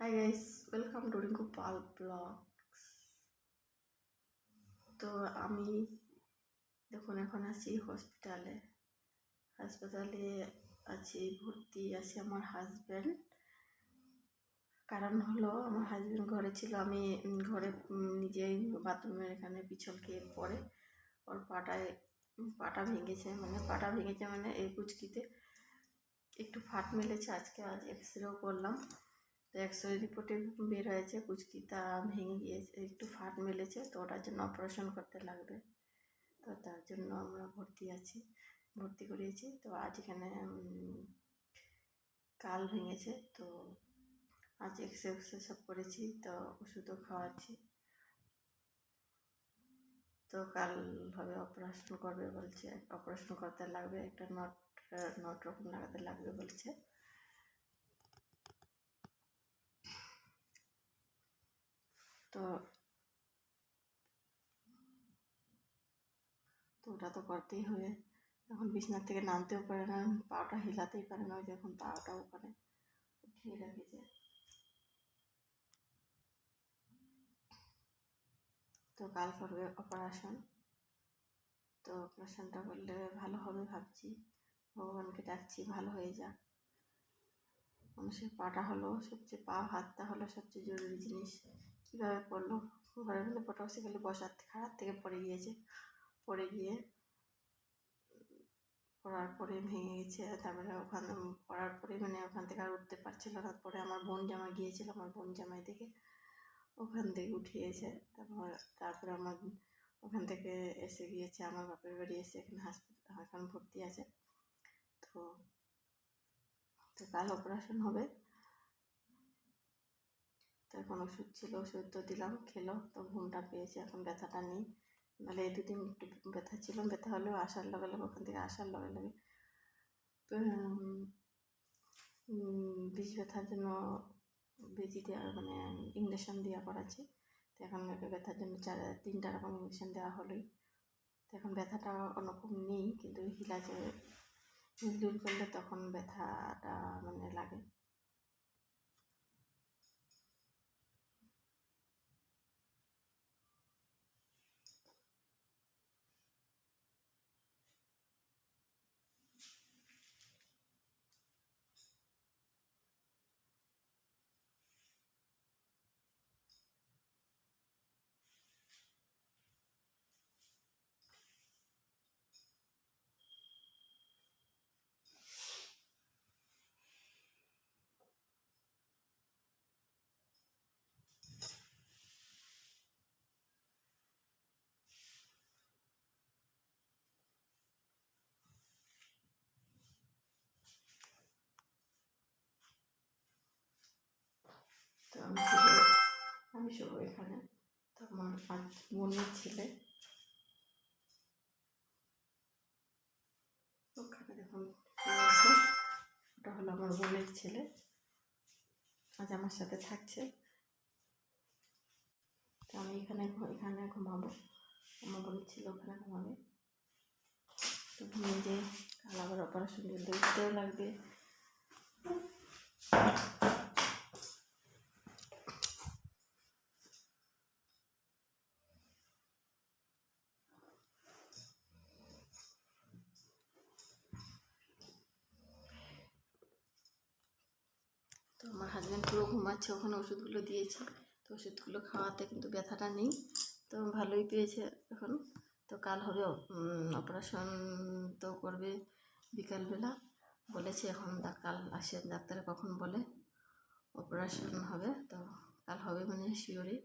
Hi guys welcome to Rinku Pal blogs তো আমি দেখুন, এখন আছি হসপিটালে হাসপাতালে আছি, ভর্তি আছে আমার হাজব্যান্ড কারণ হলো, আমার হাজব্যান্ড ঘরে ছিল, আমি ঘরে নিজেই বাথরুমের এখানে পিছল খেয়ে পড়ে। ওর পাটায়, পাটা ভেঙেছে মানে পাটা ভেঙেছে মানে এই কুচকিতে একটু ফাট মেলেছে, আজকে আজ এক্স রেও করলাম। তো এক্সরে রিপোর্টে বের হয়েছে কুচকিটা ভেঙে গিয়েছে, একটু ফাট মেলেছে, তো ওটার জন্য অপারেশন করতে লাগবে। তো তার জন্য আমরা ভর্তি আছি, ভর্তি করিয়েছি। তো আজ এখানে কাল ভেঙেছে, তো আজ এক্সরে এক্সরে সব করেছি, তো ওষুধও খাওয়াচ্ছি। তো কাল হবে অপারেশন করবে বলছে অপারেশন করতে লাগবে, একটা নট নট রকম লাগাতে লাগবে বলছে। তো তো ওটা তো করতেই হবে। এখন বিছনার থেকে নামতেও পারে না, পাটা হিলাতেই পারে না, ওই পাটাও করে উঠিয়ে রেখেছে। তো কাল করবে অপারেশন তো অপারেশনটা করলে ভালো হবে ভাবছি। ভগবানকে ডাকছি, ভালো হয়ে যাক। মানুষের পাটা হলো সবচেয়ে পা, হাতটা হলো সবচেয়ে জরুরি জিনিস। কীভাবে পড়ল? ঘরে মধ্যে পটাক্সি খালি বসার খারাপ থেকে পড়ে গিয়েছে। পড়ে গিয়ে, পড়ার পরে ভেঙে গেছে, তারপরে ওখান, পড়ার পরে মানে ওখান থেকে আর উঠতে পারছিল না। পরে আমার বোন জামাই গিয়েছিল, আমার বোন জামাই দেখে ওখান থেকে উঠিয়েছে। তারপর, তারপরে আমার ওখান থেকে এসে গিয়েছে, আমার বাপের বাড়ি এসে এখানে হাসপাতাল এখন ভর্তি আছে। তো তো কাল অপারেশন হবে। তো এখন ওষুধ ছিল, ওষুধ তো দিলাম, খেলো, তো ঘুমটা পেয়েছে, এখন ব্যথাটা নেই। নাহলে এই দুদিন একটু ব্যথা ছিল, ব্যথা হলেও আসার লগে লগে, ওখান থেকে আসার লগে লগে বিষ ব্যথার জন্য বেজি দেওয়া মানে ইঞ্জেকশন দেওয়া করাচ্ছি। তো এখন ব্যথার জন্য চার, তিনটা রকম ইঞ্জেকশন দেওয়া হলোই। তো এখন ব্যথাটা ওরকম নেই, কিন্তু হিলাচে হিলডুল করলে তখন ব্যথাটা মানে লাগে তো আমি শুভ আমি শুভ এখানে, তো আমার আজ বোনের ছেলে। ওখানে দেখুন, ওটা হলো আমার বোনের ছেলে। আজ আমার সাথে থাকছে। তো আমি এখানে এখানে ঘুমাবো। আমার বোনের ছেলে ওখানে ঘুমাবে। তো ঘুমিয়ে যে কাল আবার অপারেশন উঠতেও লাগবে তো আমার হাজব্যান্ড পুরো ঘুমাচ্ছে, ওখানে ওষুধগুলো দিয়েছে। তো ওষুধগুলো খাওয়াতে কিন্তু ব্যথাটা নেই। তো ভালোই পেয়েছে এখন। তো কাল হবে অপারেশন তো করবে বিকালবেলা। বলেছে এখন কাল আসে, ডাক্তারে কখন বলে অপারেশন হবে। তো কাল হবে মানে শিওরই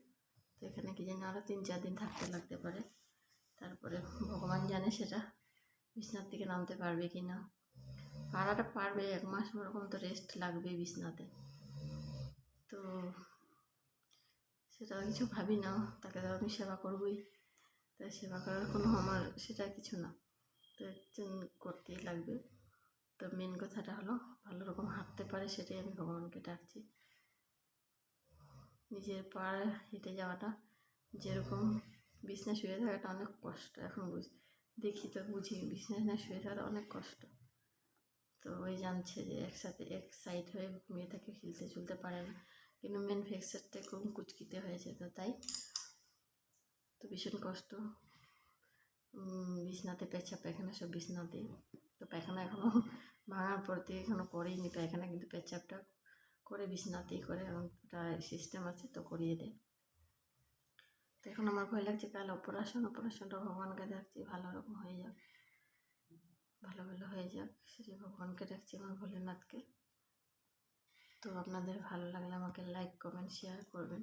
তো এখানে কি জানি আরও তিন, চার দিন থাকতে লাগতে পারে। তারপরে ভগবান জানে সেটা। বিছনার থেকে নামতে পারবে কি না? পাড়াটা পারবে, এক মাস ওরকম তো রেস্ট লাগবেই বিছনাতে তো সেটা কিছু ভাবি না, তাকে তো আমি সেবা করবই। তাই সেবা করার কোনো আমার সেটা কিছু না। তো একজন করতেই লাগবে। তো মেন কথাটা হলো, ভালো রকম হাঁটতে পারে সেটাই আমি ভগবানকে ডাকছি। নিজের পায়ে হেঁটে যাওয়াটা, যেরকম বিছনা শুয়ে থাকাটা অনেক কষ্ট এখন বুঝ, দেখি তো বুঝি বিছনা না শুয়ে থাকাটা অনেক কষ্ট। তো ওই জানছে যে একসাথে, এক সাইড হয়ে ঘুমিয়ে থাকে হিলতে চলতে পারে না। কিন্তু মেন ফ্র্যাকচারটা খুব কুচকিতে হয়েছে তো তাই তো ভীষণ কষ্ট বিছনাতে পেঁচা পায়খানা সব বিছনাতে তো পায়খানা এখনও ভাঙার পর থেকে এখনও করেইনি পায়খানা কিন্তু পেচাপটা করে বিছনাতেই করে এবং ওটা সিস্টেম আছে তো করিয়ে দেয় তো এখন আমার ভয় লাগছে কাল অপারেশন অপারেশনটা ভগবানকে ডাকছি ভালো রকম হয়ে যাক ভালো ভালো হয়ে যাক সেটা ভগবানকে ডাকছি আমার ভোলেনাথকে তো আপনাদের ভালো লাগলে আমাকে লাইক কমেন্ট শেয়ার করবেন।